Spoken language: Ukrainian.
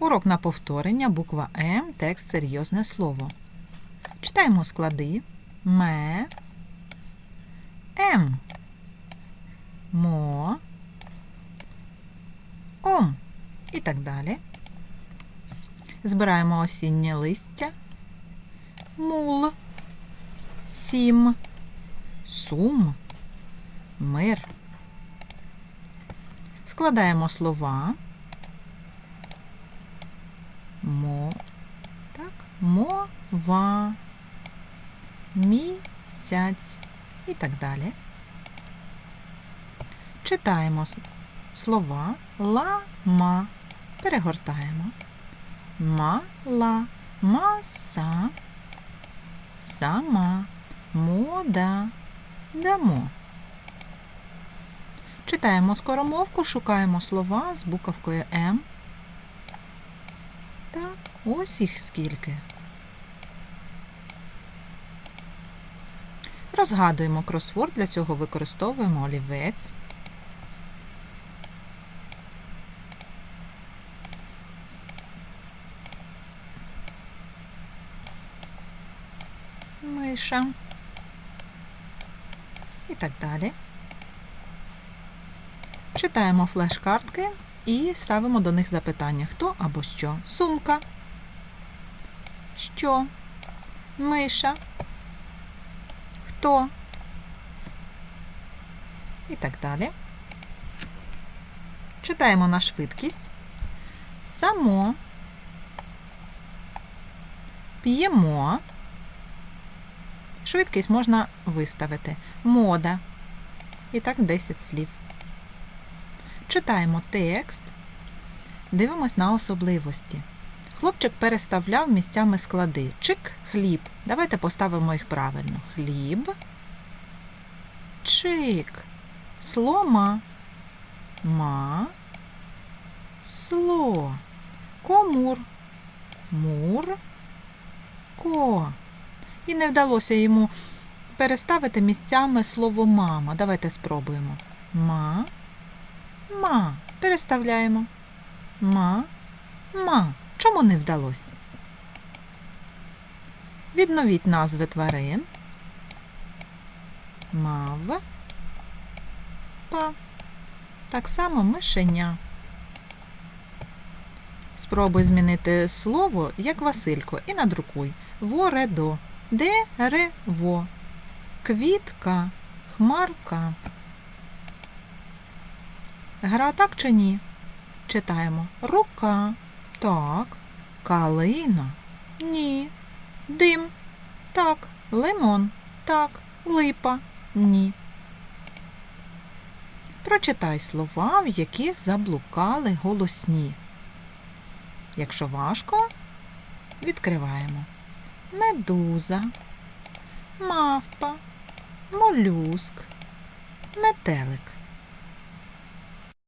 Урок на повторення, буква М, текст серйозне слово. Читаємо склади. Ме. М. Мо. Ом. І так далі. Збираємо осіннє листя. Мул. Сім. Сум. Мир. Складаємо слова. Мо. Так. Мова. Місяць. І так далі. Читаємо слова ла-ма. Перегортаємо. Ма-ла. Маса. Сама. Мода. Дамо. Читаємо скоромовку, шукаємо слова з буковкою М. Так, ось їх скільки. Розгадуємо кросворд, для цього використовуємо олівець. Миша. І так далі. Читаємо флеш-картки і ставимо до них запитання: хто або що? Сумка. Що? Миша. Хто? І так далі. Читаємо на швидкість. Само. П'ємо. Швидкість можна виставити. Мода. І так 10 слів. Читаємо текст, дивимось на особливості. Хлопчик переставляв місцями склади. Чик, хліб. Давайте поставимо їх правильно. Хліб. Чик. Слома. Ма. Сло. Комур. Мур. Ко. І не вдалося йому переставити місцями слово мама. Давайте спробуємо. Ма. Ма. Переставляємо. Ма. Ма. Чому не вдалося? Відновіть назви тварин. Мав. Па. Так само мишеня. Спробуй змінити слово, як Василько, і надрукуй. Воредо. Дерево. Квітка. Хмарка. Гра так чи ні? Читаємо. Рука. Так. Калина. Ні. Дим. Так. Лимон. Так. Липа. Ні. Прочитай слова, в яких заблукали голосні. Якщо важко, відкриваємо. Медуза, мавпа, молюск, метелик.